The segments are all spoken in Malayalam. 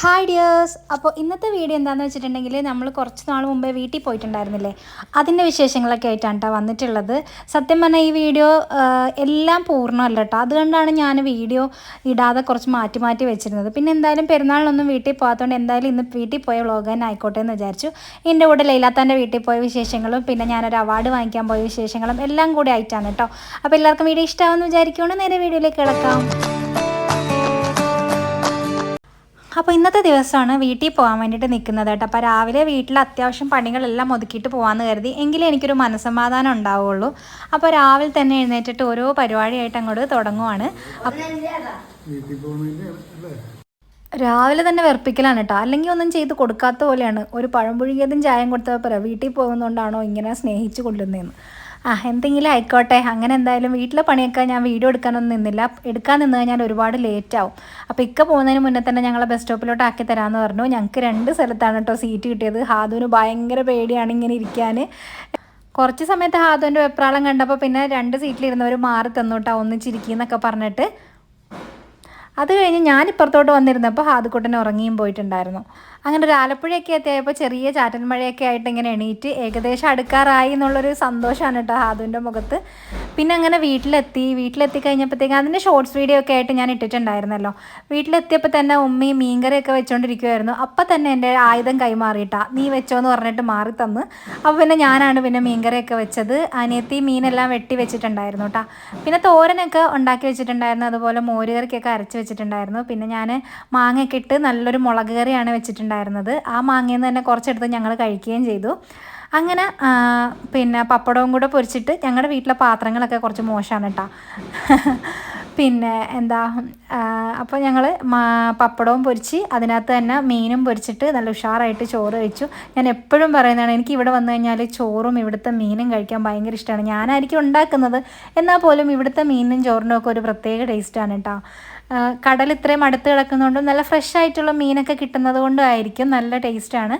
ഹായ് ഡിയേഴ്സ് അപ്പോൾ ഇന്നത്തെ വീഡിയോ എന്താണെന്ന് വെച്ചിട്ടുണ്ടെങ്കിൽ നമ്മൾ കുറച്ച് നാൾ മുമ്പേ വീട്ടിൽ പോയിട്ടുണ്ടായിരുന്നില്ലേ? അതിന്റെ വിശേഷങ്ങളൊക്കെ ആയിട്ടാണ് കേട്ടോ വന്നിട്ടുള്ളത്. സത്യം പറഞ്ഞാൽ ഈ വീഡിയോ എല്ലാം പൂർണമല്ല കേട്ടോ അതുകൊണ്ടാണ് ഞാൻ വീഡിയോ ഇടാതെ കുറച്ച് മാറ്റി മാറ്റി വെച്ചിരുന്നത്. പിന്നെ എന്തായാലും പെരുന്നാളിനൊന്നും വീട്ടിൽ പോകാത്തതുകൊണ്ട് എന്തായാലും ഇന്ന് വീട്ടിൽ പോയ വ്ളോഗ് തന്നെ ആയിക്കോട്ടെ എന്ന് വിചാരിച്ചു. എന്റെ കൂടെ ലൈലാത്താന്റെ വീട്ടിൽ പോയ വിശേഷങ്ങളും പിന്നെ ഞാനൊരു അവാർഡ് വാങ്ങിക്കാൻ പോയ വിശേഷങ്ങളും എല്ലാം കൂടി ആയിട്ടാണ് കേട്ടോ അപ്പോൾ എല്ലാവർക്കും വീഡിയോ ഇഷ്ടമാകുമെന്ന് വിചാരിക്കുകയാണ് നേരെ വീഡിയോയിലേക്ക് കിടക്കാം. അപ്പോൾ ഇന്നത്തെ ദിവസമാണ് വീട്ടിൽ പോകാൻ വേണ്ടിയിട്ട് നിൽക്കുന്നത് കേട്ടോ. അപ്പോൾ രാവിലെ വീട്ടിൽ അത്യാവശ്യം പണികളെല്ലാം ഒതുക്കിയിട്ട് പോകാമെന്ന് കരുതി എങ്കിലേ എനിക്കൊരു മനസ്സമാധാനം ഉണ്ടാവുള്ളൂ. അപ്പോൾ രാവിലെ തന്നെ എഴുന്നേറ്റിട്ട് ഓരോ പരിപാടിയായിട്ട് അങ്ങോട്ട് തുടങ്ങുവാണ്. രാവിലെ തന്നെ വെറുപ്പിക്കലാണ് കേട്ടോ. അല്ലെങ്കിൽ ഒന്നും ചെയ്ത് കൊടുക്കാത്ത പോലെയാണ്. ഒരു പഴം പുഴുകിയതും ചായം കൊടുത്തപ്പോൾ വീട്ടിൽ പോകുന്നതുകൊണ്ടാണോ ഇങ്ങനെ സ്നേഹിച്ച് കൊള്ളുന്നതെന്ന് ആ എന്തെങ്കിലും ആയിക്കോട്ടെ. അങ്ങനെ എന്തായാലും വീട്ടിലെ പണിയൊക്കെ ഞാൻ വീഡിയോ എടുക്കാനൊന്നും നിന്നില്ല. എടുക്കാൻ നിന്ന് കഴിഞ്ഞാൽ ഒരുപാട് ലേറ്റ് ആവും. അപ്പോൾ ഇക്ക പോകുന്നതിന് മുന്നേ തന്നെ ഞങ്ങളെ ബസ് സ്റ്റോപ്പിലോട്ട് ആക്കി തരാമെന്ന് പറഞ്ഞു. ഞങ്ങൾക്ക് രണ്ട് സ്ഥലത്താണ് കേട്ടോ സീറ്റ് കിട്ടിയത്. ഹാദുവിന് ഭയങ്കര പേടിയാണ് ഇങ്ങനെ ഇരിക്കാൻ. കുറച്ച് സമയത്ത് ഹാദുവിന്റെ വെപ്രാളം കണ്ടപ്പോൾ പിന്നെ രണ്ട് സീറ്റിലിരുന്നവർ മാറി തന്നോട്ടാ ഒന്നിച്ചിരിക്കുന്നൊക്കെ പറഞ്ഞിട്ട്. അത് കഴിഞ്ഞ് ഞാൻ ഇപ്പുറത്തോട്ട് വന്നിരുന്നപ്പോൾ ഹാദുക്കുട്ടൻ ഉറങ്ങിയും പോയിട്ടുണ്ടായിരുന്നു. അങ്ങനെ ഒരു ആലപ്പുഴയൊക്കെ എത്തിയപ്പോൾ ചെറിയ ചാറ്റൽ മഴയൊക്കെ ആയിട്ട് ഇങ്ങനെ എണീറ്റ് ഏകദേശം അടുക്കാറായി എന്നുള്ളൊരു സന്തോഷമാണ് കേട്ടോ ഹാദുവിന്റെ മുഖത്ത്. പിന്നെ അങ്ങനെ വീട്ടിലെത്തി. വീട്ടിലെത്തി കഴിഞ്ഞപ്പോഴത്തേക്കും അതിന്റെ ഷോർട്സ് വീഡിയോ ഒക്കെ ആയിട്ട് ഞാൻ ഇട്ടിട്ടുണ്ടായിരുന്നല്ലോ. വീട്ടിലെത്തിയപ്പോൾ തന്നെ ഉമ്മി മീൻകറിയൊക്കെ വെച്ചുകൊണ്ടിരിക്കുമായിരുന്നു അപ്പം തന്നെ എന്റെ ആയുധം കൈമാറിയിട്ടാ. നീ വെച്ചോ എന്ന് പറഞ്ഞിട്ട് മാറി തന്ന്. അപ്പോൾ പിന്നെ ഞാനാണ് പിന്നെ മീൻകറിയൊക്കെ വെച്ചത്. അനിയത്തി മീനെല്ലാം വെട്ടി വെച്ചിട്ടുണ്ടായിരുന്നു കേട്ടോ പിന്നെ തോരനൊക്കെ ഉണ്ടാക്കി വെച്ചിട്ടുണ്ടായിരുന്നു. അതുപോലെ മോരുകറിക്കൊക്കെ അരച്ച് വെച്ചിട്ടുണ്ടായിരുന്നു. പിന്നെ ഞാൻ മാങ്ങയൊക്കെ ഇട്ട് നല്ലൊരു മുളക് കറിയാണ് വെച്ചിട്ടുണ്ടായിരുന്നത്. ആ മാങ്ങയിൽ നിന്ന് തന്നെ കുറച്ചെടുത്ത് ഞങ്ങൾ കഴിക്കുകയും ചെയ്തു. അങ്ങനെ പിന്നെ പപ്പടവും കൂടെ പൊരിച്ചിട്ട് ഞങ്ങളുടെ വീട്ടിലെ പാത്രങ്ങളൊക്കെ കുറച്ച് മോശമാണ് കേട്ടോ പിന്നെ എന്താ അപ്പോൾ ഞങ്ങൾ പപ്പടവും പൊരിച്ച് അതിനകത്ത് തന്നെ മീനും പൊരിച്ചിട്ട് നല്ല ഉഷാറായിട്ട് ചോറ് കഴിച്ചു ഞാൻ എപ്പോഴും പറയുന്നതാണ് എനിക്ക് ഇവിടെ വന്നു കഴിഞ്ഞാൽ ചോറും ഇവിടുത്തെ മീനും കഴിക്കാൻ ഭയങ്കര ഇഷ്ടമാണ് ഞാനായിരിക്കും ഉണ്ടാക്കുന്നത്. എന്നാൽ പോലും ഇവിടുത്തെ മീനും ചോറിനും ഒക്കെ ഒരു പ്രത്യേക ടേസ്റ്റാണ് കേട്ടോ കടൽ ഇത്രയും അടുത്ത് കിടക്കുന്നതുകൊണ്ടും നല്ല ഫ്രഷ് ആയിട്ടുള്ള മീനൊക്കെ കിട്ടുന്നത് കൊണ്ടും ആയിരിക്കും നല്ല ടേസ്റ്റാണ്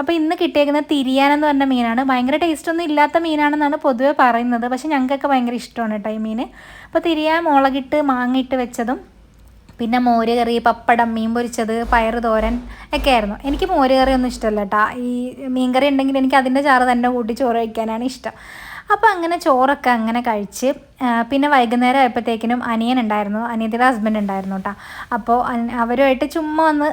അപ്പോൾ ഇന്ന് കിട്ടിയേക്കുന്ന തിരിയാൻ എന്ന് പറഞ്ഞ മീനാണ്. ഭയങ്കര ടേസ്റ്റ് ഒന്നും ഇല്ലാത്ത മീനാണെന്നാണ് പൊതുവേ പറയുന്നത്. പക്ഷേ ഞങ്ങൾക്കൊക്കെ ഭയങ്കര ഇഷ്ടമാണ് കേട്ടോ ഈ മീൻ അപ്പോൾ തിരിയാൻ മുളകിട്ട് മാങ്ങിയിട്ട് വെച്ചതും പിന്നെ മോര് കറി പപ്പടം മീൻ പൊരിച്ചത് പയർ തോരൻ ഒക്കെ ആയിരുന്നു. എനിക്ക് മോര് കറി ഒന്നും ഇഷ്ടമല്ല കേട്ടോ ഈ മീൻ കറി ഉണ്ടെങ്കിൽ എനിക്ക് അതിന്റെ ചാറ് തന്നെ കൂട്ടി ചോറ് കഴിക്കാനാണ് ഇഷ്ടം. അപ്പോൾ അങ്ങനെ ചോറൊക്കെ അങ്ങനെ കഴിച്ച് പിന്നെ വൈകുന്നേരം ആയപ്പോഴത്തേക്കിനും അനിയൻ ഉണ്ടായിരുന്നു അനിയത്തിയുടെ ഹസ്ബൻഡ് ഉണ്ടായിരുന്നു കേട്ടോ അപ്പോൾ അവരുമായിട്ട് ചുമ്മാ ഒന്ന്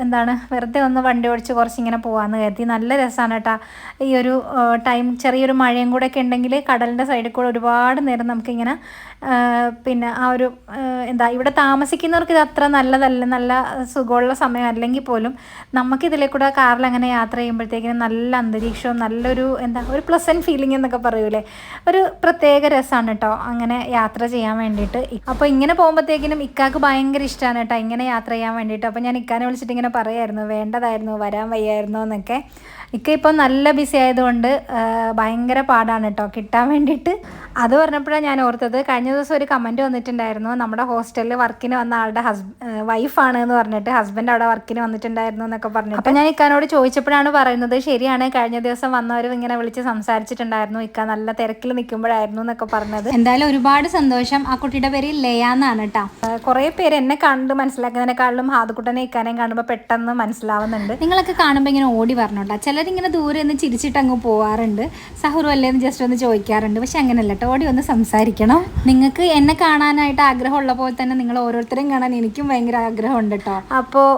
എന്താണ് വെറുതെ ഒന്ന് വണ്ടി ഓടിച്ച് കുറച്ച് ഇങ്ങനെ പോകാമെന്ന് കരുതി. നല്ല രസമാണ് കേട്ടോ ഈ ഒരു ടൈം ചെറിയൊരു മഴയും കൂടെ ഒക്കെ ഉണ്ടെങ്കിൽ കടലിന്റെ സൈഡിൽ കൂടെ ഒരുപാട് നേരം നമുക്കിങ്ങനെ പിന്നെ ആ ഒരു എന്താ ഇവിടെ താമസിക്കുന്നവർക്ക് ഇത് അത്ര നല്ലതല്ല നല്ല സുഖമുള്ള സമയം അല്ലെങ്കിൽ പോലും നമുക്കിതിലെ കൂടെ കാറിൽ അങ്ങനെ യാത്ര ചെയ്യുമ്പോഴത്തേക്കിനും നല്ല അന്തരീക്ഷവും നല്ലൊരു എന്താ ഒരു പ്ലസന്റ് ഫീലിംഗ് എന്നൊക്കെ പറയൂലേ? ഒരു പ്രത്യേക രസമാണ് കേട്ടോ അങ്ങനെ യാത്ര ചെയ്യാൻ വേണ്ടിയിട്ട്. അപ്പോൾ ഇങ്ങനെ പോകുമ്പോഴത്തേക്കിനും ഇക്കാക്ക് ഭയങ്കര ഇഷ്ടമാണ് കേട്ടോ ഇങ്ങനെ യാത്ര ചെയ്യാൻ വേണ്ടിയിട്ട്. അപ്പോൾ ഞാൻ ഇക്കാനെ വിളിച്ചിട്ട് ഇങ്ങനെ പറയായിരുന്നു വേണ്ടതായിരുന്നു വരാൻ വയ്യായിരുന്നു എന്നൊക്കെ ഇക്ക ഇപ്പോൾ നല്ല ബിസി ആയതുകൊണ്ട് ഭയങ്കര പാടാണ് കേട്ടോ കിട്ടാൻ വേണ്ടിയിട്ട് അത് പറഞ്ഞപ്പോഴാണ് ഞാൻ ഓർത്തത്. കഴിഞ്ഞ ദിവസം ഒരു കമന്റ് വന്നിട്ടുണ്ടായിരുന്നു. നമ്മുടെ ഹോസ്റ്റലിൽ വർക്കിന് വന്ന ആളുടെ ഹസ്ബ വൈഫാണ് എന്ന് പറഞ്ഞിട്ട് ഹസ്ബൻഡ് അവിടെ വർക്കിന് വന്നിട്ടുണ്ടായിരുന്നു എന്നൊക്കെ പറഞ്ഞു അപ്പോൾ ഞാൻ ഇക്കാനോട് ചോദിച്ചപ്പോഴാണ് പറയുന്നത് ശരിയാണ് കഴിഞ്ഞ ദിവസം വന്നവരും ഇങ്ങനെ വിളിച്ച് സംസാരിച്ചിട്ടുണ്ടായിരുന്നു. ഇക്ക നല്ല തിരക്കിൽ നിൽക്കുമ്പോഴായിരുന്നു എന്നൊക്കെ പറഞ്ഞത്. എന്തായാലും ഒരുപാട് സന്തോഷം. ആ കുട്ടിയുടെ പേര് ലയ എന്നാണ് കേട്ടോ കുറേ പേര് എന്നെ കണ്ട് മനസ്സിലാക്കുന്നതിനെക്കാളും ഹാദുക്കുട്ടനെ ഇക്കാനെയും കാണുമ്പോൾ പെട്ടെന്ന് മനസ്സിലാവുന്നുണ്ട്. നിങ്ങളൊക്കെ കാണുമ്പോൾ ഇങ്ങനെ ഓടി പറഞ്ഞോട്ടാ ചിലരിങ്ങനെ ദൂരെ നിന്ന് ചിരിച്ചിട്ട് അങ്ങ് പോവാറുണ്ട്. സഹുറു അല്ലേ എന്ന് ജസ്റ്റ് ഒന്ന് ചോദിക്കാറുണ്ട്. പക്ഷെ അങ്ങനെയല്ല കേട്ടോ ഓടി ഒന്ന് സംസാരിക്കണം. നിങ്ങൾക്ക് എന്നെ കാണാനായിട്ട് ആഗ്രഹമുള്ള പോലെ തന്നെ നിങ്ങൾ ഓരോരുത്തരെയും കാണാൻ എനിക്കും ഭയങ്കര ആഗ്രഹമുണ്ട് കേട്ടോ അപ്പോൾ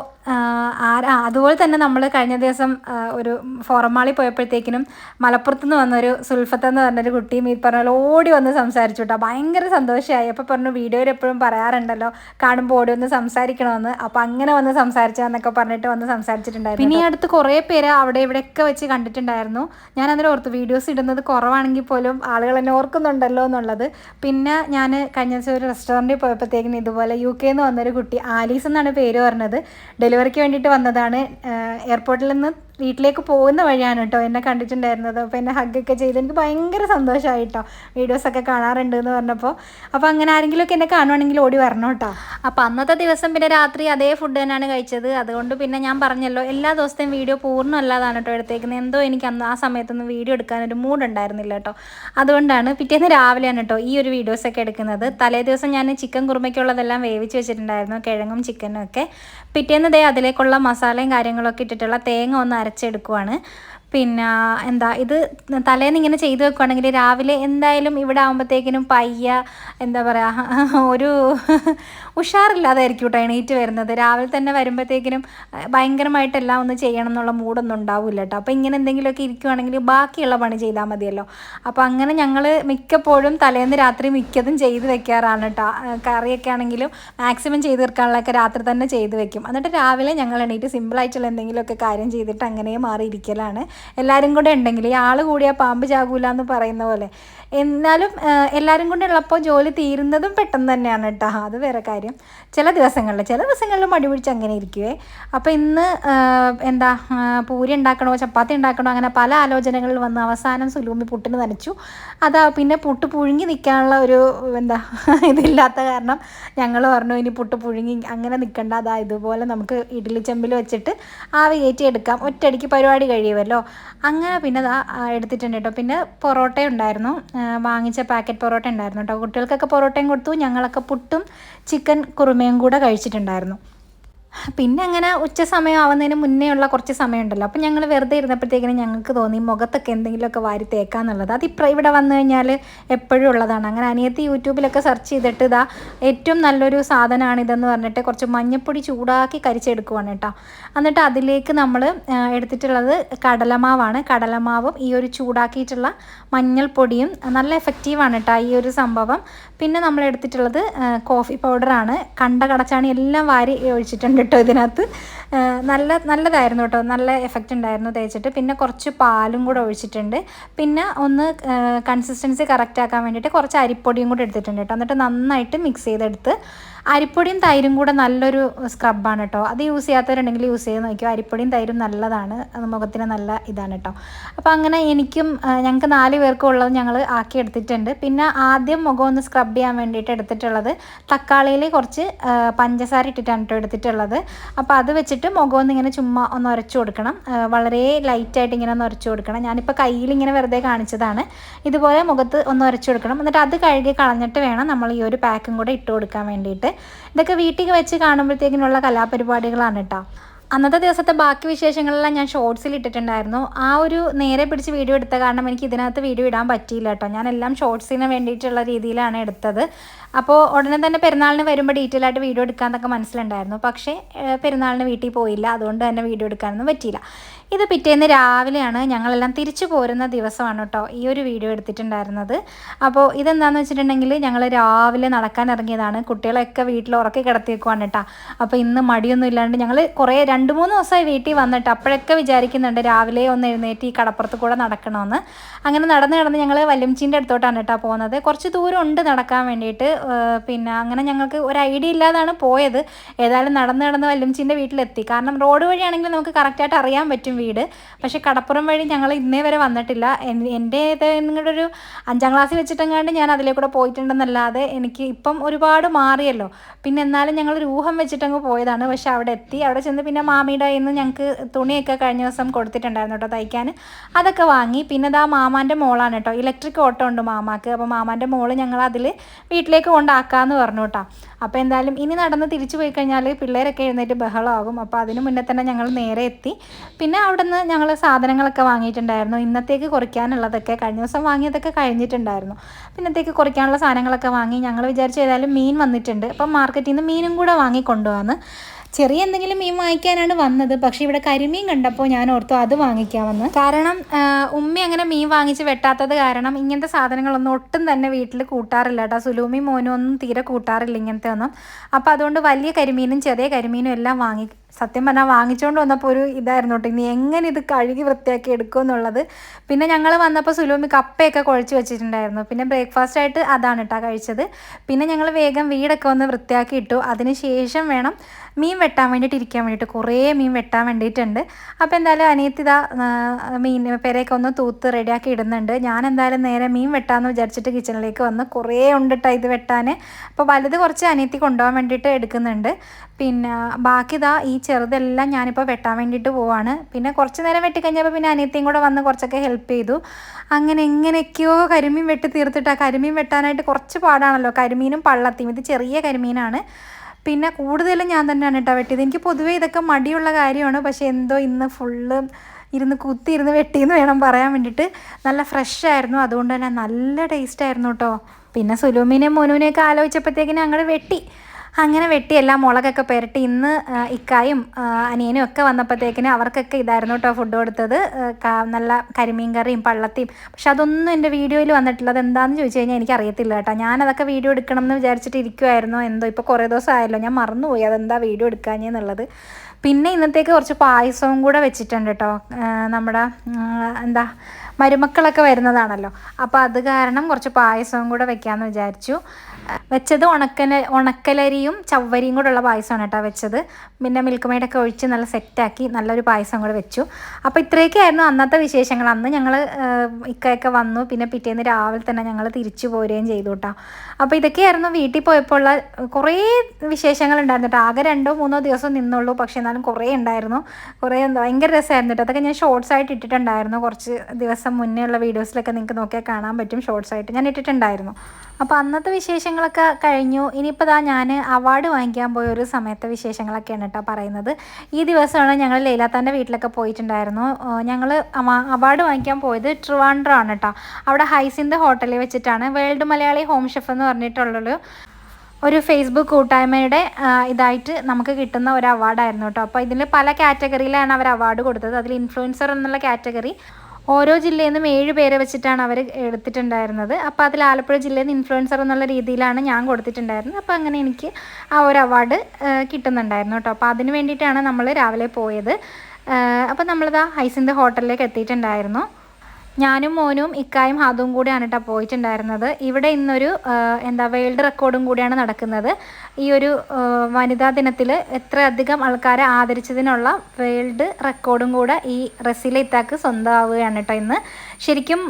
അതുപോലെ തന്നെ നമ്മൾ കഴിഞ്ഞ ദിവസം ഒരു ഫോറമാളി പോയപ്പോഴത്തേക്കിനും മലപ്പുറത്ത് നിന്ന് വന്നൊരു സുൽഫത്ത് എന്ന് പറഞ്ഞൊരു കുട്ടിയും ഈ പറഞ്ഞ പോലെ ഓടി വന്ന് സംസാരിച്ചു കേട്ടോ. ഭയങ്കര സന്തോഷമായി. അപ്പോൾ പറഞ്ഞു വീഡിയോയിൽ എപ്പോഴും പറയാറുണ്ടല്ലോ. കാണുമ്പോൾ ഓടി വന്ന് സംസാരിക്കണമെന്ന്. അപ്പോൾ അങ്ങനെ വന്ന് സംസാരിച്ചതെന്നൊക്കെ പറഞ്ഞിട്ട് വന്ന് സംസാരിച്ചിട്ടുണ്ടായിരുന്നു പിന്നെ ഈ അടുത്ത് കുറേ പേര് അവിടെ ഇവിടെയൊക്കെ വെച്ച് കണ്ടിട്ടുണ്ടായിരുന്നു. ഞാൻ അന്നേരം ഓർത്ത് വീഡിയോസ് ഇടുന്നത് കുറവാണെങ്കിൽ പോലും ആളുകൾ എന്നെ ഓർക്കുന്നുണ്ടല്ലോ എന്നുള്ളത്. പിന്നെ ഞാൻ കഴിഞ്ഞ ദിവസം ഒരു റെസ്റ്റോറന്റിൽ പോയപ്പോഴത്തേക്കിനും ഇതുപോലെ യു കെ നിന്ന് വന്നൊരു കുട്ടി ആലീസ് എന്നാണ് പേര് പറഞ്ഞത് ഡെലിവറിക്ക് വേണ്ടിയിട്ട് വന്നതാണ് എയർപോർട്ടിൽ നിന്ന് വീട്ടിലേക്ക് പോകുന്ന വഴിയാണ് കേട്ടോ എന്നെ കണ്ടിട്ടുണ്ടായിരുന്നത്. അപ്പോൾ എന്നെ ഹഗ്ഗൊക്കെ ചെയ്ത് എനിക്ക് ഭയങ്കര സന്തോഷമായി കേട്ടോ. വീഡിയോസൊക്കെ കാണാറുണ്ട് എന്ന് പറഞ്ഞപ്പോൾ അപ്പോൾ അങ്ങനെ ആരെങ്കിലുമൊക്കെ എന്നെ കാണുവാണെങ്കിൽ ഓടി വരണം കേട്ടോ. അപ്പോൾ അന്നത്തെ ദിവസം പിന്നെ രാത്രി അതേ ഫുഡ് തന്നെയാണ് കഴിച്ചത്. അതുകൊണ്ട് പിന്നെ ഞാൻ പറഞ്ഞല്ലോ എല്ലാ ദിവസത്തെയും വീഡിയോ പൂർണമല്ലാതാണ് കേട്ടോ എടുത്തേക്കുന്നത്. എന്തോ എനിക്ക് അന്ന് ആ സമയത്തൊന്നും വീഡിയോ എടുക്കാനൊരു മൂഡ് ഉണ്ടായിരുന്നില്ല കേട്ടോ. അതുകൊണ്ടാണ് പിറ്റേന്ന് രാവിലെയാണ് കേട്ടോ ഈ ഒരു വീഡിയോസൊക്കെ എടുക്കുന്നത്. തലേ ദിവസം ഞാൻ ചിക്കൻ കുറുമയ്ക്കുള്ളതെല്ലാം വേവിച്ച് വെച്ചിട്ടുണ്ടായിരുന്നു കിഴങ്ങും ചിക്കനും ഒക്കെ. പിറ്റേന്ന് ദേ അതിലേക്കുള്ള മസാലയും കാര്യങ്ങളൊക്കെ ഇട്ടിട്ടുള്ള തേങ്ങ ഒന്ന് അരച്ചെടുക്കുവാണ് പിന്നെ എന്താ ഇത് തലേന്ന് ഇങ്ങനെ ചെയ്തു വെക്കുവാണെങ്കിൽ രാവിലെ എന്തായാലും ഇവിടെ ആകുമ്പോഴത്തേക്കിനും പയ്യ എന്താ പറയുക ഒരു ഉഷാറില്ലാതായിരിക്കും കേട്ടോ എണീറ്റ് വരുന്നത്. രാവിലെ തന്നെ വരുമ്പോഴത്തേക്കിനും ഭയങ്കരമായിട്ടെല്ലാം ഒന്ന് ചെയ്യണം എന്നുള്ള മൂഡൊന്നും ഉണ്ടാവില്ല കേട്ടോ. അപ്പോൾ ഇങ്ങനെ എന്തെങ്കിലുമൊക്കെ ഇരിക്കുവാണെങ്കിൽ ബാക്കിയുള്ള പണി ചെയ്താൽ മതിയല്ലോ. അപ്പോൾ അങ്ങനെ ഞങ്ങൾ മിക്കപ്പോഴും തലേന്ന് രാത്രി മിക്കതും ചെയ്ത് വെക്കാറാണ് കേട്ടോ. കറിയൊക്കെ ആണെങ്കിലും മാക്സിമം ചെയ്ത് തീർക്കാനുള്ളതൊക്കെ രാത്രി തന്നെ ചെയ്ത് വെക്കും. എന്നിട്ട് രാവിലെ ഞങ്ങൾ എണീറ്റ് സിമ്പിളായിട്ടുള്ള എന്തെങ്കിലുമൊക്കെ കാര്യം ചെയ്തിട്ട് അങ്ങനെ മാറിയിരിക്കലാണ് എല്ലാവരും കൂടെ ഉണ്ടെങ്കിൽ ഈ ആൾ കൂടിയാൽ പാമ്പ് ചാകൂല എന്ന് പറയുന്ന പോലെ. എന്നാലും എല്ലാവരും കൂടെ ഉള്ളപ്പോൾ ജോലി തീരുന്നതും പെട്ടെന്ന് തന്നെയാണ് കേട്ടോ. അത് വേറെ കാര്യം. ചില ദിവസങ്ങളിൽ ചില ദിവസങ്ങളിൽ മടി പിടിച്ച് അങ്ങനെ ഇരിക്കുവേ. അപ്പോൾ ഇന്ന് എന്താ പൂരി ഉണ്ടാക്കണോ ചപ്പാത്തി ഉണ്ടാക്കണോ അങ്ങനെ പല ആലോചനകളിൽ വന്ന് അവസാനം സുലൂമി പുട്ടിന് നനച്ചു. അതാ പിന്നെ പുട്ട് പുഴുങ്ങി നിൽക്കാനുള്ള ഒരു എന്താ ഇതില്ലാത്ത കാരണം ഞങ്ങൾ പറഞ്ഞു ഇനി പുട്ട് പുഴുങ്ങി അങ്ങനെ നിൽക്കണ്ട അതാ ഇതുപോലെ നമുക്ക് ഇഡ്ഡലി ചെമ്പിൽ വെച്ചിട്ട് ആവി കയറ്റി എടുക്കാം. ഒറ്റയടിക്ക് പരിപാടി കഴിയുമല്ലോ അങ്ങനെ പിന്നെ എടുത്തിട്ടുണ്ട് കേട്ടോ പിന്നെ പൊറോട്ട ഉണ്ടായിരുന്നു. വാങ്ങിച്ച പാക്കറ്റ് പൊറോട്ട ഉണ്ടായിരുന്നു കേട്ടോ കുട്ടികൾക്കൊക്കെ പൊറോട്ടയും കൊടുത്തു. ഞങ്ങളൊക്കെ പുട്ടും ചിക്കൻ കുറുമയും കൂടെ കഴിച്ചിട്ടുണ്ടായിരുന്നു. പിന്നെ അങ്ങനെ ഉച്ച സമയം ആവുന്നതിന് മുന്നേ ഉള്ള കുറച്ച് സമയമുണ്ടല്ലോ. അപ്പം ഞങ്ങൾ വെറുതെ ഇരുന്നപ്പോഴത്തേക്കിനും ഞങ്ങൾക്ക് തോന്നി മുഖത്തൊക്കെ എന്തെങ്കിലുമൊക്കെ വാരി തേക്കാന്നുള്ളത് അതിപ്പോൾ ഇവിടെ വന്നു കഴിഞ്ഞാൽ എപ്പോഴും ഉള്ളതാണ്. അങ്ങനെ അനിയത്തി യൂട്യൂബിലൊക്കെ സെർച്ച് ചെയ്തിട്ട് ഇതാ ഏറ്റവും നല്ലൊരു സാധനമാണ് ഇതെന്ന് പറഞ്ഞിട്ട് കുറച്ച് മഞ്ഞപ്പൊടി ചൂടാക്കി കരിച്ചെടുക്കുവാണ് കേട്ടോ. എന്നിട്ട് അതിലേക്ക് നമ്മൾ എടുത്തിട്ടുള്ളത് കടലമാവാണ്. കടലമാവും ഈ ഒരു ചൂടാക്കിയിട്ടുള്ള മഞ്ഞൾപ്പൊടിയും നല്ല എഫക്റ്റീവാണ് കേട്ടോ ഈ ഒരു സംഭവം. പിന്നെ നമ്മൾ എടുത്തിട്ടുള്ളത് കോഫി പൗഡറാണ്. കണ്ട കടച്ചാണി എല്ലാം വാരി ഒഴിച്ചിട്ടുണ്ട് കേട്ടോ ഇതിനകത്ത്. നല്ല നല്ലതായിരുന്നു കേട്ടോ. നല്ല എഫക്റ്റ് ഉണ്ടായിരുന്നു തേച്ചിട്ട്. പിന്നെ കുറച്ച് പാലും കൂടെ ഒഴിച്ചിട്ടുണ്ട്. പിന്നെ ഒന്ന് കൺസിസ്റ്റൻസി കറക്റ്റ് ആക്കാൻ വേണ്ടിയിട്ട് കുറച്ച് അരിപ്പൊടിയും കൂടെ എടുത്തിട്ടുണ്ട് കേട്ടോ. എന്നിട്ട് നന്നായിട്ട് മിക്സ് ചെയ്തെടുത്ത് അരിപ്പൊടിയും തൈരും കൂടെ നല്ലൊരു സ്ക്രബാണ് കേട്ടോ അത് യൂസ് ചെയ്യാത്തവരുണ്ടെങ്കിൽ യൂസ് ചെയ്ത് നോക്കിയോ അരിപ്പൊടിയും തൈരും നല്ലതാണ്. മുഖത്തിന് നല്ല ഇതാണ് കേട്ടോ അപ്പോൾ അങ്ങനെ എനിക്കും ഞങ്ങൾക്ക് നാല് പേർക്കും ഉള്ളത് ഞങ്ങൾ ആക്കി എടുത്തിട്ടുണ്ട്. പിന്നെ ആദ്യം മുഖം ഒന്ന് സ്ക്രബ് ചെയ്യാൻ വേണ്ടിയിട്ട് എടുത്തിട്ടുള്ളത് തക്കാളിയിൽ കുറച്ച് പഞ്ചസാര ഇട്ടിട്ടാണ് കേട്ടോ എടുത്തിട്ടുള്ളത്. അപ്പോൾ അത് വെച്ചിട്ട് മുഖം ഒന്ന് ഇങ്ങനെ ചുമ്മാ ഒന്ന് ഉരച്ചു കൊടുക്കണം. വളരെ ലൈറ്റായിട്ട് ഇങ്ങനെ ഒന്ന് ഉരച്ചു കൊടുക്കണം. ഞാനിപ്പോൾ കയ്യിൽ ഇങ്ങനെ വെറുതെ കാണിച്ചതാണ്. ഇതുപോലെ മുഖത്ത് ഒന്ന് ഉരച്ചു കൊടുക്കണം. എന്നിട്ട് അത് കഴുകി കളഞ്ഞിട്ട് വേണം നമ്മൾ ഈ ഒരു പാക്കും കൂടെ ഇട്ട് കൊടുക്കാൻ വേണ്ടിയിട്ട്. ഇതൊക്കെ വീട്ടിൽ വെച്ച് കാണുമ്പോഴത്തേക്കിനുള്ള കലാപരിപാടികളാണ് കേട്ടോ അന്നത്തെ ദിവസത്തെ ബാക്കി വിശേഷങ്ങളെല്ലാം ഞാൻ ഷോർട്സിൽ ഇട്ടിട്ടുണ്ടായിരുന്നു. ആ ഒരു നേരെ പിടിച്ച് വീഡിയോ എടുത്ത കാരണം എനിക്ക് ഇതിനകത്ത് വീഡിയോ ഇടാൻ പറ്റിയില്ല കേട്ടോ ഞാൻ എല്ലാം ഷോർട്സിന് വേണ്ടിയിട്ടുള്ള രീതിയിലാണ് എടുത്തത്. അപ്പോൾ ഉടനെ തന്നെ പെരുന്നാളിന് വരുമ്പോൾ ഡീറ്റെയിൽ ആയിട്ട് വീഡിയോ എടുക്കാമെന്നൊക്കെ മനസ്സിലുണ്ടായിരുന്നു. പക്ഷേ പെരുന്നാളിന് വീട്ടിൽ പോയില്ല. അതുകൊണ്ട് തന്നെ വീഡിയോ എടുക്കാനൊന്നും പറ്റിയില്ല. ഇത് പിറ്റേന്ന് രാവിലെയാണ് ഞങ്ങളെല്ലാം തിരിച്ചു പോരുന്ന ദിവസമാണ് കേട്ടോ ഈ ഒരു വീഡിയോ എടുത്തിട്ടുണ്ടായിരുന്നത്. അപ്പോൾ ഇതെന്താണെന്ന് വെച്ചിട്ടുണ്ടെങ്കിൽ ഞങ്ങൾ രാവിലെ നടക്കാൻ ഇറങ്ങിയതാണ്. കുട്ടികളെയൊക്കെ വീട്ടിൽ ഉറക്കി കിടത്തിയേക്കുവാണ് കേട്ടോ. അപ്പോൾ ഇന്ന് മടിയൊന്നും ഇല്ലാണ്ട് ഞങ്ങൾ കുറേ രണ്ട് മൂന്ന് ദിവസമായി വീട്ടിൽ വന്നിട്ട് അപ്പോഴൊക്കെ വിചാരിക്കുന്നുണ്ട് രാവിലെ ഒന്ന് എഴുന്നേറ്റ് ഈ കടപ്പുറത്ത് കൂടെ നടക്കണമെന്ന്. അങ്ങനെ നടന്ന് നടന്ന് ഞങ്ങൾ വല്യംച്ചീന്റെ അടുത്തോട്ടാണ് കേട്ടോ പോകുന്നത്. കുറച്ച് ദൂരം ഉണ്ട് നടക്കാൻ വേണ്ടിയിട്ട്. പിന്നെ അങ്ങനെ ഞങ്ങൾക്ക് ഒരു ഐഡിയ ഇല്ലാതാണ് പോയത്. ഏതായാലും നടന്ന് നടന്ന് വല്യംച്ചീന്റെ വീട്ടിലെത്തി. കാരണം റോഡ് വഴിയാണെങ്കിൽ നമുക്ക് കറക്റ്റായിട്ട് അറിയാൻ പറ്റും വീട്. പക്ഷേ കടപ്പുറം വഴി ഞങ്ങൾ ഇന്നേ വരെ വന്നിട്ടില്ല. എന്റെ നിങ്ങളുടെ ഒരു അഞ്ചാം ക്ലാസ്സിൽ വെച്ചിട്ടെങ്ങാണ്ട് ഞാൻ അതിലേ കൂടെ പോയിട്ടുണ്ടെന്നല്ലാതെ എനിക്ക് ഇപ്പം ഒരുപാട് മാറിയല്ലോ. പിന്നെ എന്നാലും ഞങ്ങൾ ഒരു ഊഹം വെച്ചിട്ടങ്ങ് പോയതാണ്. പക്ഷേ അവിടെ എത്തി. അവിടെ ചെന്ന് പിന്നെ മാമിയുടെ നിന്ന് ഞങ്ങൾക്ക് തുണിയൊക്കെ കഴിഞ്ഞ ദിവസം കൊടുത്തിട്ടുണ്ടായിരുന്നു കേട്ടോ തയ്ക്കാൻ. അതൊക്കെ വാങ്ങി. പിന്നെ ഇതാ മാമാന്റെ മോളാണ് കേട്ടോ. ഇലക്ട്രിക് ഓട്ടോ ഉണ്ട് മാമാക്ക്. അപ്പോൾ മാമാന്റെ മോൾ ഞങ്ങൾ അതിൽ വീട്ടിലേക്ക് കൊണ്ടാക്കാമെന്ന് പറഞ്ഞു കേട്ടോ. അപ്പോൾ എന്തായാലും ഇനി നടന്ന് തിരിച്ചു പോയി കഴിഞ്ഞാൽ പിള്ളേരൊക്കെ എഴുന്നേറ്റ് ബഹളമാകും. അപ്പോൾ അതിന് മുന്നേ തന്നെ ഞങ്ങൾ നേരെ എത്തി. പിന്നെ അവിടെ നിന്ന് ഞങ്ങൾ സാധനങ്ങളൊക്കെ വാങ്ങിയിട്ടുണ്ടായിരുന്നു. ഇന്നത്തേക്ക് കുറയ്ക്കാനുള്ളതൊക്കെ കഴിഞ്ഞ ദിവസം വാങ്ങിയതൊക്കെ കഴിഞ്ഞിട്ടുണ്ടായിരുന്നു. പിന്നത്തേക്ക് കുറയ്ക്കാനുള്ള സാധനങ്ങളൊക്കെ വാങ്ങി ഞങ്ങൾ വിചാരിച്ചു ഏതായാലും മീൻ വന്നിട്ടുണ്ട്. അപ്പം മാർക്കറ്റിൽ നിന്ന് മീനും കൂടെ വാങ്ങി കൊണ്ടുവന്ന് ചെറിയ എന്തെങ്കിലും മീൻ വാങ്ങിക്കാനാണ് വന്നത്. പക്ഷെ ഇവിടെ കരിമീൻ കണ്ടപ്പോൾ ഞാൻ ഓർത്തു അത് വാങ്ങിക്കാമെന്ന്. കാരണം ഉമ്മ അങ്ങനെ മീൻ വാങ്ങിച്ച് വെട്ടാത്തത് കാരണം ഇങ്ങനത്തെ സാധനങ്ങളൊന്നും ഒട്ടും തന്നെ വീട്ടിൽ കൂട്ടാറില്ല കേട്ടോ. സുലൂമി മോനും ഒന്നും തീരെ കൂട്ടാറില്ല ഇങ്ങനത്തെ ഒന്നും അപ്പോൾ അതുകൊണ്ട് വലിയ കരിമീനും ചെറിയ കരിമീനും എല്ലാം വാങ്ങി സത്യം പറഞ്ഞാൽ വാങ്ങിച്ചുകൊണ്ട് വന്നപ്പോൾ ഒരു ഇതായിരുന്നു കേട്ടോ. ഇനി എങ്ങനെ ഇത് കഴുകി വൃത്തിയാക്കി എടുക്കും എന്നുള്ളത്. പിന്നെ ഞങ്ങൾ വന്നപ്പോൾ സുലോമി കപ്പയൊക്കെ കുഴച്ച് വെച്ചിട്ടുണ്ടായിരുന്നു. പിന്നെ ബ്രേക്ക്ഫാസ്റ്റ് ആയിട്ട് അതാണ് കേട്ടോ കഴിച്ചത്. പിന്നെ ഞങ്ങൾ വേഗം വീടൊക്കെ വന്ന് വൃത്തിയാക്കി ഇട്ടു. അതിന് ശേഷം വേണം മീൻ വെട്ടാൻ വേണ്ടിയിട്ട് ഇരിക്കാൻ വേണ്ടിയിട്ട് കുറേ മീൻ വെട്ടാൻ വേണ്ടിയിട്ടുണ്ട്. അപ്പോൾ എന്തായാലും അനിയത്തി ഇതാ മീൻ പെരയൊക്കെ ഒന്ന് തൂത്ത് റെഡിയാക്കി ഇടുന്നുണ്ട്. ഞാൻ എന്തായാലും നേരെ മീൻ വെട്ടാമെന്ന് വിചാരിച്ചിട്ട് കിച്ചണിലേക്ക് വന്ന് കുറേ ഉണ്ട് കേട്ടോ ഇത് വെട്ടാൻ അപ്പോൾ വലുത് കുറച്ച് അനിയത്തി കൊണ്ടുപോകാൻ വേണ്ടിയിട്ട് എടുക്കുന്നുണ്ട്. പിന്നെ ബാക്കി ഇതാ ഈ ചെറുതെല്ലാം ഞാനിപ്പോൾ വെട്ടാൻ വേണ്ടിയിട്ട് പോവാണ്. പിന്നെ കുറച്ച് നേരം വെട്ടിക്കഴിഞ്ഞപ്പോൾ പിന്നെ അനിയത്തിയും കൂടെ വന്ന് കുറച്ചൊക്കെ ഹെൽപ്പ് ചെയ്തു. അങ്ങനെ എങ്ങനെയൊക്കെയോ കരിമീൻ വെട്ടി തീർത്തിട്ട്. കരിമീൻ വെട്ടാനായിട്ട് കുറച്ച് പാടാണല്ലോ. കരിമീനും പള്ളത്തിയും. ഇത് ചെറിയ കരിമീനാണ്. പിന്നെ കൂടുതലും ഞാൻ തന്നെയാണ് കേട്ടോ വെട്ടിയത്. എനിക്ക് പൊതുവേ ഇതൊക്കെ മടിയുള്ള കാര്യമാണ്. പക്ഷേ എന്തോ ഇന്ന് ഫുള്ള് ഇരുന്ന് കുത്തി ഇരുന്ന് വെട്ടിയെന്ന് വേണം പറയാൻ വേണ്ടിയിട്ട്. നല്ല ഫ്രഷ് ആയിരുന്നു. അതുകൊണ്ട് തന്നെ നല്ല ടേസ്റ്റ് ആയിരുന്നു കേട്ടോ പിന്നെ സുലൂമിനെയും മോനുവിനെയൊക്കെ ആലോചിച്ചപ്പോഴത്തേക്കിനും ഞങ്ങൾ വെട്ടി. അങ്ങനെ വെട്ടി എല്ലാം മുളകൊക്കെ പുരട്ടി ഇന്ന് ഇക്കായും അനിയനും ഒക്കെ വന്നപ്പോഴത്തേക്കിന് അവർക്കൊക്കെ ഇതായിരുന്നു കേട്ടോ ഫുഡ് കൊടുത്തത്. നല്ല കരിമീൻ കറിയും പള്ളത്തിയും. പക്ഷെ അതൊന്നും എന്റെ വീഡിയോയിൽ വന്നിട്ടില്ല. അത് എന്താണെന്ന് ചോദിച്ചു കഴിഞ്ഞാൽ എനിക്ക് അറിയത്തില്ല കേട്ടോ. ഞാനതൊക്കെ വീഡിയോ എടുക്കണം എന്ന് വിചാരിച്ചിട്ട് ഇരിക്കുമായിരുന്നോ എന്തോ ഇപ്പോൾ കുറേ ദിവസം ആയല്ലോ. ഞാൻ മറന്നുപോയി. അതെന്താ വീഡിയോ എടുക്കാഞ്ഞെന്നുള്ളത് പിന്നെ ഇന്നത്തേക്ക് കുറച്ച് പായസവും കൂടെ വെച്ചിട്ടുണ്ട് കേട്ടോ. നമ്മുടെ എന്താ മരുമക്കളൊക്കെ വരുന്നതാണല്ലോ. അപ്പോൾ അത് കാരണം കുറച്ച് പായസവും കൂടെ വെക്കാമെന്ന് വിചാരിച്ചു. വെച്ചത് ഉണക്കല ഉണക്കലരിയും ചവ്വരിയും കൂടെ ഉള്ള പായസമാണ് കേട്ടോ വെച്ചത്. പിന്നെ മിൽക്ക് മെയ്ഡൊക്കെ ഒഴിച്ച് നല്ല സെറ്റാക്കി നല്ലൊരു പായസം കൂടെ വെച്ചു. അപ്പോൾ ഇത്രയൊക്കെയായിരുന്നു അന്നത്തെ വിശേഷങ്ങൾ. അന്ന് ഞങ്ങൾ ഇക്കയൊക്കെ വന്നു. പിന്നെ പിറ്റേന്ന് രാവിലെ തന്നെ ഞങ്ങൾ തിരിച്ചു പോരുകയും ചെയ്തു കേട്ടോ അപ്പോൾ ഇതൊക്കെയായിരുന്നു വീട്ടിൽ പോയപ്പോൾ ഉള്ള കുറേ വിശേഷങ്ങൾ ഉണ്ടായിരുന്നു കേട്ടോ ആകെ രണ്ടോ മൂന്നോ ദിവസം നിന്നുള്ളൂ. പക്ഷേ എന്നാലും കുറേ ഉണ്ടായിരുന്നു. കുറേ ഭയങ്കര രസമായിരുന്നു കേട്ടോ അതൊക്കെ ഞാൻ ഷോർട്സ് ആയിട്ട് ഇട്ടിട്ടുണ്ടായിരുന്നു. കുറച്ച് ദിവസം മുന്നേ ഉള്ള വീഡിയോസിലൊക്കെ നിങ്ങൾക്ക് നോക്കിയാൽ കാണാൻ പറ്റും ഷോർട്സ് ആയിട്ട്. ഞാൻ ഇട്ടിട്ടുണ്ടായിരുന്നു. അപ്പോൾ അന്നത്തെ വിശേഷങ്ങളൊക്കെ കഴിഞ്ഞു. ഇനിയിപ്പോൾ ഞാൻ അവാർഡ് വാങ്ങിക്കാൻ പോയ ഒരു സമയത്തെ വിശേഷങ്ങളൊക്കെയാണ് കേട്ടോ പറയുന്നത്. ഈ ദിവസമാണ് ഞങ്ങൾ ലൈലാത്താന്റെ വീട്ടിലൊക്കെ പോയിട്ടുണ്ടായിരുന്നു. ഞങ്ങൾ അവാർഡ് വാങ്ങിക്കാൻ പോയത് ട്രിവാൻഡ്രം ആണ് കേട്ടോ അവിടെ ഹൈസിന്ത് ഹോട്ടലിൽ വെച്ചിട്ടാണ് വേൾഡ് മലയാളി ഹോം ഷെഫ് എന്ന് പറഞ്ഞിട്ടുള്ളൊരു ഒരു ഫേസ്ബുക്ക് കൂട്ടായ്മയുടെ ഇതായിട്ട് നമുക്ക് കിട്ടുന്ന ഒരു അവാർഡായിരുന്നു കേട്ടോ അപ്പോൾ ഇതിൽ പല കാറ്റഗറിയിലാണ് അവർ അവാർഡ് കൊടുത്തത്. അതിൽ ഇൻഫ്ലുവൻസർ എന്നുള്ള കാറ്റഗറി ഓരോ ജില്ലയിൽ നിന്നും ഏഴ് പേരെ വെച്ചിട്ടാണ് അവർ എടുത്തിട്ടുണ്ടായിരുന്നത്. അപ്പോൾ അതിൽ ആലപ്പുഴ ജില്ലയിൽ നിന്ന് ഇൻഫ്ലുവൻസർ എന്നുള്ള രീതിയിലാണ് ഞാൻ കൊടുത്തിട്ടുണ്ടായിരുന്നത്. അപ്പോൾ അങ്ങനെ എനിക്ക് ആ ഒരു അവാർഡ് കിട്ടുന്നുണ്ടായിരുന്നു കേട്ടോ. അപ്പോൾ അതിന് വേണ്ടിയിട്ടാണ് നമ്മൾ രാവിലെ പോയത്. അപ്പോൾ നമ്മളിതാ ഹൈസിന്ത് ഹോട്ടലിലേക്ക് എത്തിയിട്ടുണ്ടായിരുന്നു. ഞാനും മോനും ഇക്കായും ഹാദും കൂടിയാണ് കേട്ടോ പോയിട്ടുണ്ടായിരുന്നത്. ഇവിടെ ഇന്നൊരു എന്താ വേൾഡ് റെക്കോർഡും കൂടിയാണ് നടക്കുന്നത്. ഈ ഒരു വനിതാ ദിനത്തിൽ എത്ര അധികം ആൾക്കാരെ ആദരിച്ചതിനുള്ള വേൾഡ് റെക്കോർഡും കൂടെ ഈ റസീല ഇത്താക്ക് സ്വന്തമാവുകയാണ് കേട്ടോ ഇന്ന്. ശരിക്കും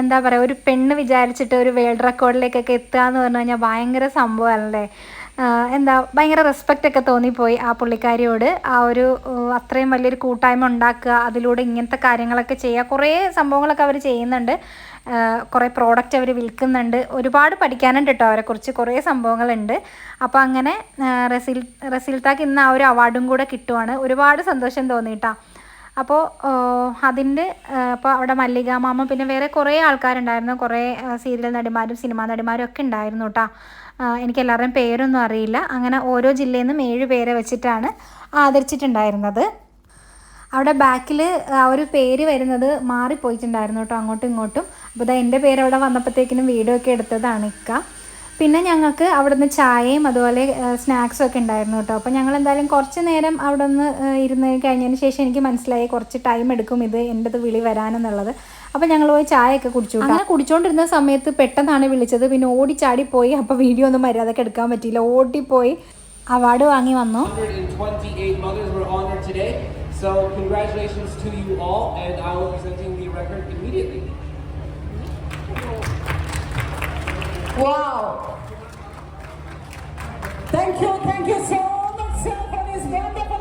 എന്താ പറയുക ഒരു പെണ്ണ് വിചാരിച്ചിട്ട് ഒരു വേൾഡ് റെക്കോർഡിലേക്കൊക്കെ എത്തുക എന്ന് പറഞ്ഞു കഴിഞ്ഞാൽ ഭയങ്കര സംഭവമല്ലേ എന്താ ഭയങ്കര റെസ്പെക്റ്റ് ഒക്കെ തോന്നിപ്പോയി ആ പുള്ളിക്കാരിയോട്. ആ ഒരു അത്രയും വലിയൊരു കൂട്ടായ്മ ഉണ്ടാക്കുക അതിലൂടെ ഇങ്ങനത്തെ കാര്യങ്ങളൊക്കെ ചെയ്യുക കുറേ സംഭവങ്ങളൊക്കെ അവർ ചെയ്യുന്നുണ്ട്. കുറേ പ്രോഡക്റ്റ് അവർ വിൽക്കുന്നുണ്ട്. ഒരുപാട് പഠിക്കാനുണ്ട് കേട്ടോ അവരെക്കുറിച്ച് കുറേ സംഭവങ്ങളുണ്ട്. അപ്പോൾ അങ്ങനെ റസിൽ റസീൽ റസീൽത്താക്ക് ഇന്ന് ആ ഒരു അവാർഡും കൂടെ കിട്ടുവാണ്. ഒരുപാട് സന്തോഷം തോന്നിയിട്ടാ അപ്പോൾ അതിന്റെ അപ്പോൾ അവിടെ മല്ലിക മാമ പിന്നെ വേറെ കുറേ ആൾക്കാരുണ്ടായിരുന്നു. കുറേ സീരിയൽ നടിമാരും സിനിമാ നടിമാരും ഒക്കെ ഉണ്ടായിരുന്നു കേട്ടോ എനിക്ക് എല്ലാവരുടെയും പേരൊന്നും അറിയില്ല. അങ്ങനെ ഓരോ ജില്ലയിൽ നിന്നും ഏഴ് പേരെ വെച്ചിട്ടാണ് ആദരിച്ചിട്ടുണ്ടായിരുന്നത്. അവിടെ ബാക്കിൽ ആ ഒരു പേര് വരുന്നത് മാറിപ്പോയിട്ടുണ്ടായിരുന്നു കേട്ടോ അങ്ങോട്ടും ഇങ്ങോട്ടും. അപ്പോൾ ഇതാ എന്റെ പേര് അവിടെ വന്നപ്പോഴത്തേക്കിനും വീഡിയോ ഒക്കെ എടുത്തതാണ് ഇക്ക. പിന്നെ ഞങ്ങൾക്ക് അവിടുന്ന് ചായയും അതുപോലെ സ്നാക്സും ഒക്കെ ഉണ്ടായിരുന്നു കേട്ടോ. അപ്പോൾ ഞങ്ങൾ എന്തായാലും കുറച്ച് നേരം അവിടെ നിന്ന് ഇരുന്ന് കഴിഞ്ഞതിന് ശേഷം എനിക്ക് മനസ്സിലായി കുറച്ച് ടൈം എടുക്കും ഇത് എന്റെ അത് വിളി വരാനെന്നുള്ളത്. അപ്പോൾ ഞങ്ങൾ പോയി ചായയൊക്കെ കുടിച്ചു. അങ്ങനെ കുടിച്ചുകൊണ്ടിരുന്ന സമയത്ത് പെട്ടെന്നാണ് വിളിച്ചത്. പിന്നെ ഓടിച്ചാടി പോയി. അപ്പോൾ വീഡിയോ ഒന്നും മര്യാദയ്ക്ക് എടുക്കാൻ പറ്റിയില്ല. ഓടിപ്പോയി. അവാർഡ് വാങ്ങി വന്നു. 128 mothers were honored today. So congratulations to you all, and I will be presenting the record immediately. Wow. Thank you, thank you so much, sir, for this wonderful.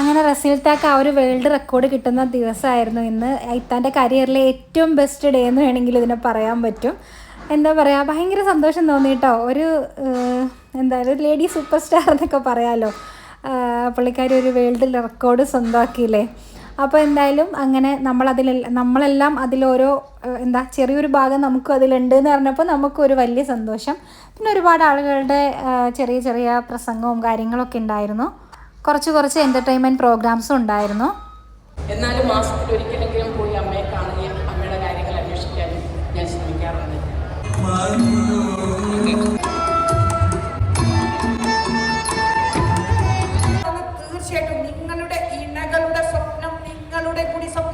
അങ്ങനെ റസീൽത്താക്ക് ആ ഒരു വേൾഡ് റെക്കോർഡ് കിട്ടുന്ന ദിവസമായിരുന്നു ഇന്ന്. ഇത്താന്റെ കരിയറിലെ ഏറ്റവും ബെസ്റ്റ് ഡേ എന്ന് വേണമെങ്കിൽ ഇതിനെ പറയാൻ പറ്റും. എന്താ പറയുക ഭയങ്കര സന്തോഷം തോന്നി കേട്ടോ. ഒരു എന്താ ഒരു ലേഡി സൂപ്പർ സ്റ്റാർ എന്നൊക്കെ പറയാമല്ലോ പുള്ളിക്കാരി ഒരു വേൾഡ് റെക്കോർഡ് സ്വന്തമാക്കിയില്ലേ. അപ്പോൾ എന്തായാലും അങ്ങനെ നമ്മളതിൽ നമ്മളെല്ലാം അതിലോരോ എന്താ ചെറിയൊരു ഭാഗം നമുക്കും അതിലുണ്ട് എന്ന് പറഞ്ഞപ്പോൾ നമുക്കൊരു വലിയ സന്തോഷം. പിന്നെ ഒരുപാട് ആളുകളുടെ ചെറിയ ചെറിയ പ്രസംഗവും കാര്യങ്ങളൊക്കെ ഉണ്ടായിരുന്നു. കുറച്ച് കുറച്ച് എന്റർടൈൻമെന്റ് പ്രോഗ്രാംസും ഉണ്ടായിരുന്നു. എന്നാലും മാസത്തിൽ ഒരിക്കലെങ്കിലും പോയി അമ്മയെ കാണുകയും അമ്മയുടെ കാര്യങ്ങൾ അന്വേഷിക്കാനും ഞാൻ ശ്രമിക്കാറുണ്ട്.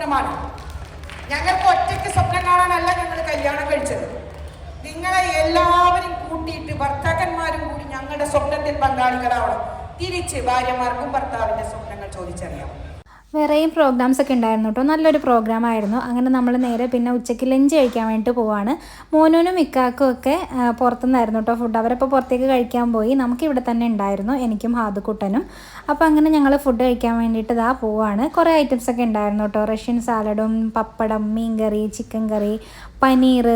സ്വപ്നമാണ് ഞങ്ങൾക്ക് ഒറ്റയ്ക്ക് സ്വപ്നം കാണാനല്ല ഞങ്ങൾ കല്യാണം കഴിച്ചത്. നിങ്ങളെ എല്ലാവരും കൂട്ടിയിട്ട് ഭർത്താക്കന്മാരും കൂടി ഞങ്ങളുടെ സ്വപ്നത്തിൽ പങ്കാളികളാവണം. തിരിച്ച് ഭാര്യമാർക്കും ഭർത്താവിന്റെ സ്വപ്നങ്ങൾ ചോദിച്ചറിയാം. വേറെയും പ്രോഗ്രാംസ് ഒക്കെ ഉണ്ടായിരുന്നു കേട്ടോ നല്ലൊരു പ്രോഗ്രാം ആയിരുന്നു. അങ്ങനെ നമ്മൾ നേരെ പിന്നെ ഉച്ചയ്ക്ക് ലഞ്ച് കഴിക്കാൻ വേണ്ടിയിട്ട് പോവാണ്. മോനൂനും മിക്കാക്കും ഒക്കെ പുറത്തുനിന്നായിരുന്നു കേട്ടോ ഫുഡ് അവരപ്പോൾ പുറത്തേക്ക് കഴിക്കാൻ പോയി. നമുക്ക് ഇവിടെ തന്നെ ഉണ്ടായിരുന്നു. എനിക്കും ഹാദുക്കുട്ടനും അപ്പോൾ അങ്ങനെ ഞങ്ങൾ ഫുഡ് കഴിക്കാൻ വേണ്ടിയിട്ട് ഇതാ പോവാണ്. കുറേ ഐറ്റംസ് ഒക്കെ ഉണ്ടായിരുന്നു കേട്ടോ റഷ്യൻ സാലഡും പപ്പടം മീൻ കറി ചിക്കൻ കറി പനീർ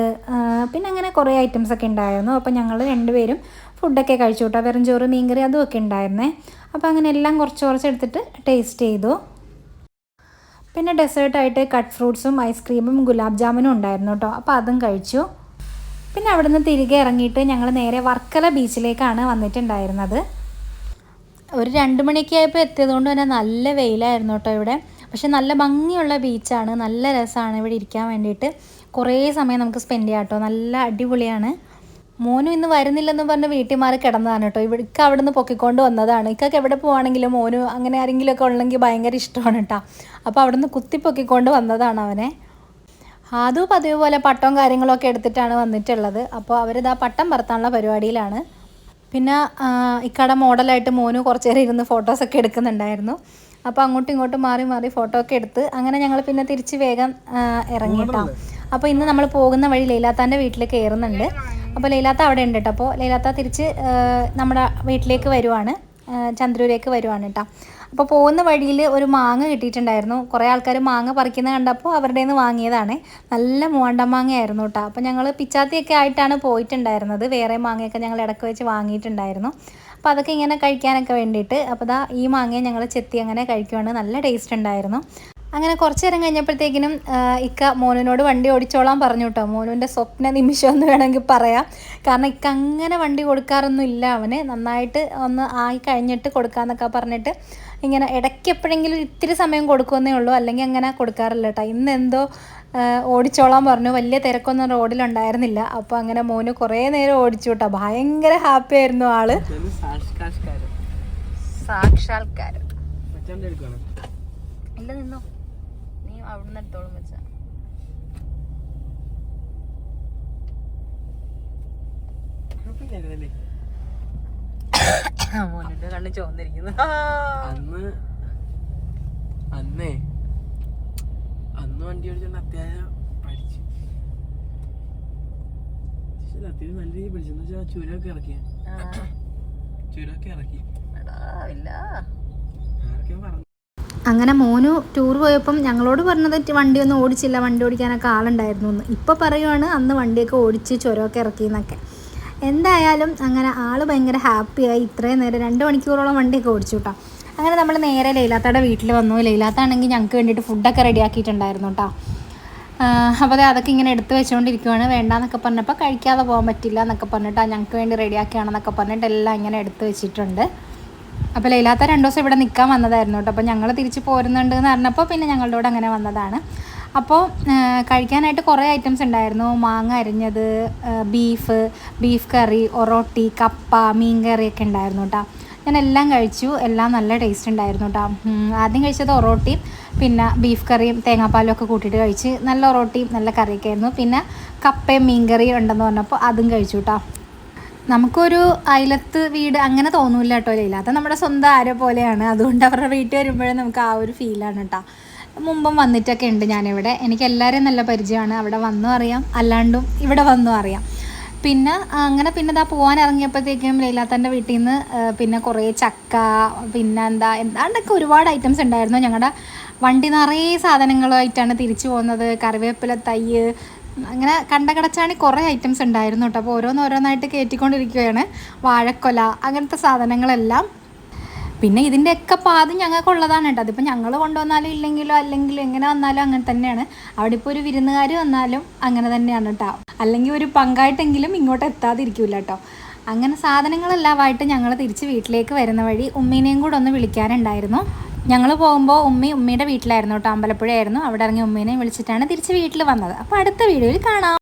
പിന്നെ അങ്ങനെ കുറേ ഐറ്റംസ് ഒക്കെ ഉണ്ടായിരുന്നു. അപ്പോൾ ഞങ്ങൾ രണ്ടുപേരും ഫുഡൊക്കെ കഴിച്ചു കേട്ടോ വെറും ചോറ് മീൻകറി അതും ഒക്കെ ഉണ്ടായിരുന്നേ. അപ്പോൾ അങ്ങനെ എല്ലാം കുറച്ച് കുറച്ച് എടുത്തിട്ട് ടേസ്റ്റ് ചെയ്തു. പിന്നെ ഡെസേർട്ടായിട്ട് കട്ട് ഫ്രൂട്ട്സും ഐസ്ക്രീമും ഗുലാബ് ജാമുനും ഉണ്ടായിരുന്നു കേട്ടോ. അപ്പോൾ അതും കഴിച്ചു. പിന്നെ അവിടുന്ന് തിരികെ ഇറങ്ങിയിട്ട് ഞങ്ങൾ നേരെ വർക്കല ബീച്ചിലേക്കാണ് വന്നിട്ടുണ്ടായിരുന്നത്. ഒരു രണ്ട് മണിയൊക്കെ ആയപ്പോൾ എത്തിയതുകൊണ്ട് തന്നെ നല്ല വെയിലായിരുന്നു കേട്ടോ ഇവിടെ. പക്ഷെ നല്ല ഭംഗിയുള്ള ബീച്ചാണ്. നല്ല രസമാണ് ഇവിടെ ഇരിക്കാൻ വേണ്ടിയിട്ട്. കുറേ സമയം നമുക്ക് സ്പെൻഡ് ചെയ്യാം കേട്ടോ. നല്ല അടിപൊളിയാണ്. മോനും ഇന്ന് വരുന്നില്ലെന്ന് പറഞ്ഞ് വീട്ടിൽ മാറി കിടന്നതാണ് കേട്ടോ. ഇവിടേക്ക് അവിടെ നിന്ന് പൊക്കിക്കൊണ്ട് വന്നതാണ്. ഇക്കൊക്കെ എവിടെ പോവാണെങ്കിലും മോനും അങ്ങനെ ആരെങ്കിലും ഒക്കെ ഉള്ളെങ്കിൽ ഭയങ്കര ഇഷ്ടമാണ് കേട്ടോ. അപ്പോൾ അവിടെ നിന്ന് കുത്തി പൊക്കിക്കൊണ്ട് വന്നതാണ് അവനെ. അതും പതിവ് പോലെ പട്ടവും കാര്യങ്ങളൊക്കെ എടുത്തിട്ടാണ് വന്നിട്ടുള്ളത്. അപ്പോൾ അവരിതാ പട്ടം പറത്താനുള്ള പരിപാടിയിലാണ്. പിന്നെ ഇക്കട മോഡലായിട്ട് മോനു കുറച്ച് നേരം ഇരുന്ന് ഫോട്ടോസൊക്കെ എടുക്കുന്നുണ്ടായിരുന്നു. അപ്പോൾ അങ്ങോട്ടും ഇങ്ങോട്ടും മാറി മാറി ഫോട്ടോ ഒക്കെ എടുത്ത് അങ്ങനെ ഞങ്ങൾ പിന്നെ തിരിച്ച് വേഗം ആ, ഇറങ്ങിയിട്ടാ അപ്പോൾ ഇന്ന് നമ്മൾ പോകുന്ന വഴി ലൈലാത്താന്റെ വീട്ടിൽ കയറുന്നുണ്ട് അപ്പോൾ ലൈലാത്ത അവിടെ ഉണ്ട് കേട്ടോ അപ്പോൾ ലൈലാത്ത തിരിച്ച് നമ്മുടെ വീട്ടിലേക്ക് വരുവാണ്. ചന്ദ്രൂരേക്ക് വരുവാണ് കേട്ടോ അപ്പോൾ പോകുന്ന വഴിയിൽ ഒരു മാങ്ങ കിട്ടിയിട്ടുണ്ടായിരുന്നു. കുറേ ആൾക്കാർ മാങ്ങ പറിക്കുന്ന കണ്ടപ്പോൾ അവരുടെ നിന്ന് വാങ്ങിയതാണ്. നല്ല മൂവാണ്ട മാങ്ങയായിരുന്നു കേട്ടോ അപ്പോൾ ഞങ്ങൾ പിച്ചാത്തിയൊക്കെ ആയിട്ടാണ് പോയിട്ടുണ്ടായിരുന്നത്. വേറെ മാങ്ങയൊക്കെ ഞങ്ങൾ ഇടയ്ക്ക് വെച്ച് വാങ്ങിയിട്ടുണ്ടായിരുന്നു. അപ്പോൾ അതൊക്കെ ഇങ്ങനെ കഴിക്കാനൊക്കെ വേണ്ടിയിട്ട് അപ്പോൾ ദാ ഈ മാങ്ങയെ ഞങ്ങൾ ചെത്തി അങ്ങനെ കഴിക്കുവാണ്. നല്ല ടേസ്റ്റ് ഉണ്ടായിരുന്നു. അങ്ങനെ കുറച്ച് നേരം കഴിഞ്ഞപ്പോഴത്തേക്കിനും ഇക്ക മോനുവിനോട് വണ്ടി ഓടിച്ചോളാൻ പറഞ്ഞു കേട്ടോ മോനുവിന്റെ സ്വപ്ന നിമിഷം എന്ന് വേണമെങ്കിൽ പറയാം. കാരണം ഇക്ക അങ്ങനെ വണ്ടി കൊടുക്കാറൊന്നും ഇല്ല അവന്. നന്നായിട്ട് ഒന്ന് ആയി കഴിഞ്ഞിട്ട് കൊടുക്കാമെന്നൊക്കെ പറഞ്ഞിട്ട് ഇങ്ങനെ ഇടയ്ക്ക് എപ്പോഴെങ്കിലും ഇത്തിരി സമയം കൊടുക്കുമെന്നേ ഉള്ളൂ. അല്ലെങ്കിൽ അങ്ങനെ കൊടുക്കാറില്ല കേട്ടോ ഇന്ന് എന്തോ ഓടിച്ചോളാൻ പറഞ്ഞു. വലിയ തിരക്കൊന്നും റോഡിലുണ്ടായിരുന്നില്ല. അപ്പോൾ അങ്ങനെ മോന് കുറേ നേരം ഓടിച്ചു കേട്ടോ ഭയങ്കര ഹാപ്പി ആയിരുന്നു ആൾ. സാക്ഷാത്കാരം. ഇല്ല നിന്നോ? നീ അവിടുന്ന് എടുത്തോളും വെച്ചാ. മോനിന്റെ കണ്ണ് ചോന്നിരിക്കുന്നു അന്ന് അന്നേ അന്ന് വണ്ടി ഓടിച്ചോണ്ട് അത്യാവശ്യം പഠിച്ചു. പക്ഷെ അത്യാവശ്യം നല്ല രീതിയിൽ പഠിച്ചു. എന്ന് വെച്ചാൽ ചുരമൊക്കെ ഇറക്കിയ. ചുരമൊക്കെ ഇറക്കി. ഇല്ല. ആരൊക്കെ പറഞ്ഞു. അങ്ങനെ മോനു ടൂർ പോയപ്പം ഞങ്ങളോട് പറഞ്ഞത് വണ്ടിയൊന്നും ഓടിച്ചില്ല വണ്ടി ഓടിക്കാനൊക്കെ ആളുണ്ടായിരുന്നു എന്ന്. ഇപ്പോൾ പറയുവാണ് അന്ന് വണ്ടിയൊക്കെ ഓടിച്ച് ചുരമൊക്കെ ഇറക്കിയെന്നൊക്കെ എന്തായാലും അങ്ങനെ ആൾ ഭയങ്കര ഹാപ്പിയായി ഇത്രയും നേരം രണ്ട് മണിക്കൂറോളം വണ്ടിയൊക്കെ ഓടിച്ചു കേട്ടോ അങ്ങനെ നമ്മൾ നേരെ ലൈലാത്തയുടെ വീട്ടിൽ വന്നു. ലൈലാത്താണെങ്കിൽ ഞങ്ങൾക്ക് വേണ്ടിയിട്ട് ഫുഡൊക്കെ റെഡിയാക്കിയിട്ടുണ്ടായിരുന്നു കേട്ടോ അപ്പോൾ അതെ അതൊക്കെ ഇങ്ങനെ എടുത്ത് വെച്ചുകൊണ്ടിരിക്കുവാണ് വേണ്ടാന്നൊക്കെ പറഞ്ഞപ്പോൾ കഴിക്കാതെ പോകാൻ പറ്റില്ല എന്നൊക്കെ പറഞ്ഞിട്ട് ഞങ്ങൾക്ക് വേണ്ടി റെഡിയാക്കിയാണെന്നൊക്കെ പറഞ്ഞിട്ട് എല്ലാം ഇങ്ങനെ എടുത്ത് വെച്ചിട്ടുണ്ട്. അപ്പോൾ ലൈലാത്ത രണ്ട് ദിവസം ഇവിടെ നിൽക്കാൻ വന്നതായിരുന്നു കേട്ടോ. അപ്പോൾ ഞങ്ങൾ തിരിച്ച് പോരുന്നുണ്ട് എന്ന് പറഞ്ഞപ്പോൾ പിന്നെ ഞങ്ങളുടെ കൂടെ അങ്ങനെ വന്നതാണ്. അപ്പോൾ കഴിക്കാനായിട്ട് കുറേ ഐറ്റംസ് ഉണ്ടായിരുന്നു. മാങ്ങ അരിഞ്ഞത് ബീഫ് ബീഫ് കറി ഒറോട്ടി കപ്പ മീൻ ഒക്കെ ഉണ്ടായിരുന്നു കേട്ടോ. ഞാൻ എല്ലാം കഴിച്ചു. എല്ലാം നല്ല ടേസ്റ്റ് ഉണ്ടായിരുന്നു കേട്ടോ. ആദ്യം കഴിച്ചത് ഒറോട്ടിയും പിന്നെ ബീഫ് കറിയും തേങ്ങാപ്പാലും ഒക്കെ കൂട്ടിയിട്ട് കഴിച്ച് നല്ല ഒറോട്ടിയും നല്ല കറിയൊക്കെ ആയിരുന്നു. പിന്നെ കപ്പയും മീൻ കറിയും ഉണ്ടെന്ന് പറഞ്ഞപ്പോൾ അതും കഴിച്ചു കേട്ടോ. നമുക്കൊരു അയലത്ത് വീട് അങ്ങനെ തോന്നൂല കേട്ടോ ഇല്ലാത്ത നമ്മുടെ സ്വന്തം ആരോ പോലെയാണ്. അതുകൊണ്ട് അവരുടെ വീട്ടിൽ വരുമ്പോഴേ നമുക്ക് ആ ഒരു ഫീലാണ് കേട്ടോ. മുമ്പും വന്നിട്ടൊക്കെ ഉണ്ട് ഞാനിവിടെ. എനിക്ക് എല്ലാവരെയും നല്ല പരിചയമാണ്. അവിടെ വന്നും അറിയാം. അല്ലാണ്ടും ഇവിടെ വന്നും അറിയാം. പിന്നെ അങ്ങനെ പിന്നെ ഇതാ പോകാൻ ഇറങ്ങിയപ്പോഴത്തേക്കും ലൈലാത്തന്റെ വീട്ടിൽ നിന്ന് പിന്നെ കുറേ ചക്ക പിന്നെ എന്താ എന്താണ്ടൊക്കെ ഒരുപാട് ഐറ്റംസ് ഉണ്ടായിരുന്നു. ഞങ്ങളുടെ വണ്ടി നിറയെ സാധനങ്ങളുമായിട്ടാണ് തിരിച്ചു പോകുന്നത്. കറിവേപ്പില തൈ അങ്ങനെ കണ്ട കടച്ചാണി കുറേ ഐറ്റംസ് ഉണ്ടായിരുന്നു കേട്ടോ. അപ്പോൾ ഓരോന്നോരോന്നായിട്ട് കയറ്റിക്കൊണ്ടിരിക്കുകയാണ്. വാഴക്കൊല അങ്ങനത്തെ സാധനങ്ങളെല്ലാം. പിന്നെ ഇതിന്റെയൊക്കെ പാതി ഞങ്ങൾക്കുള്ളതാണ് കേട്ടോ. അതിപ്പോൾ ഞങ്ങൾ കൊണ്ടുവന്നാലും ഇല്ലെങ്കിലോ അല്ലെങ്കിൽ എങ്ങനെ വന്നാലും അങ്ങനെ തന്നെയാണ്. അവിടെ ഇപ്പോൾ ഒരു വിരുന്നുകാർ വന്നാലും അങ്ങനെ തന്നെയാണ് കേട്ടോ. അല്ലെങ്കിൽ ഒരു പങ്കായിട്ടെങ്കിലും ഇങ്ങോട്ട് എത്താതിരിക്കില്ല കേട്ടോ. അങ്ങനെ സാധനങ്ങളെല്ലാമായിട്ട് ഞങ്ങൾ തിരിച്ച് വീട്ടിലേക്ക് വരുന്ന വഴി ഉമ്മീനെയും കൂടെ ഒന്ന് വിളിക്കാനുണ്ടായിരുന്നു. ഞങ്ങൾ പോകുമ്പോൾ ഉമ്മി ഉമ്മിയുടെ വീട്ടിലായിരുന്നു കേട്ടോ അമ്പലപ്പുഴയായിരുന്നു. അവിടെ ഇറങ്ങി ഉമ്മീനെ വിളിച്ചിട്ടാണ് തിരിച്ച് വീട്ടിൽ വന്നത്. അപ്പോൾ അടുത്ത വീഡിയോയിൽ കാണാം.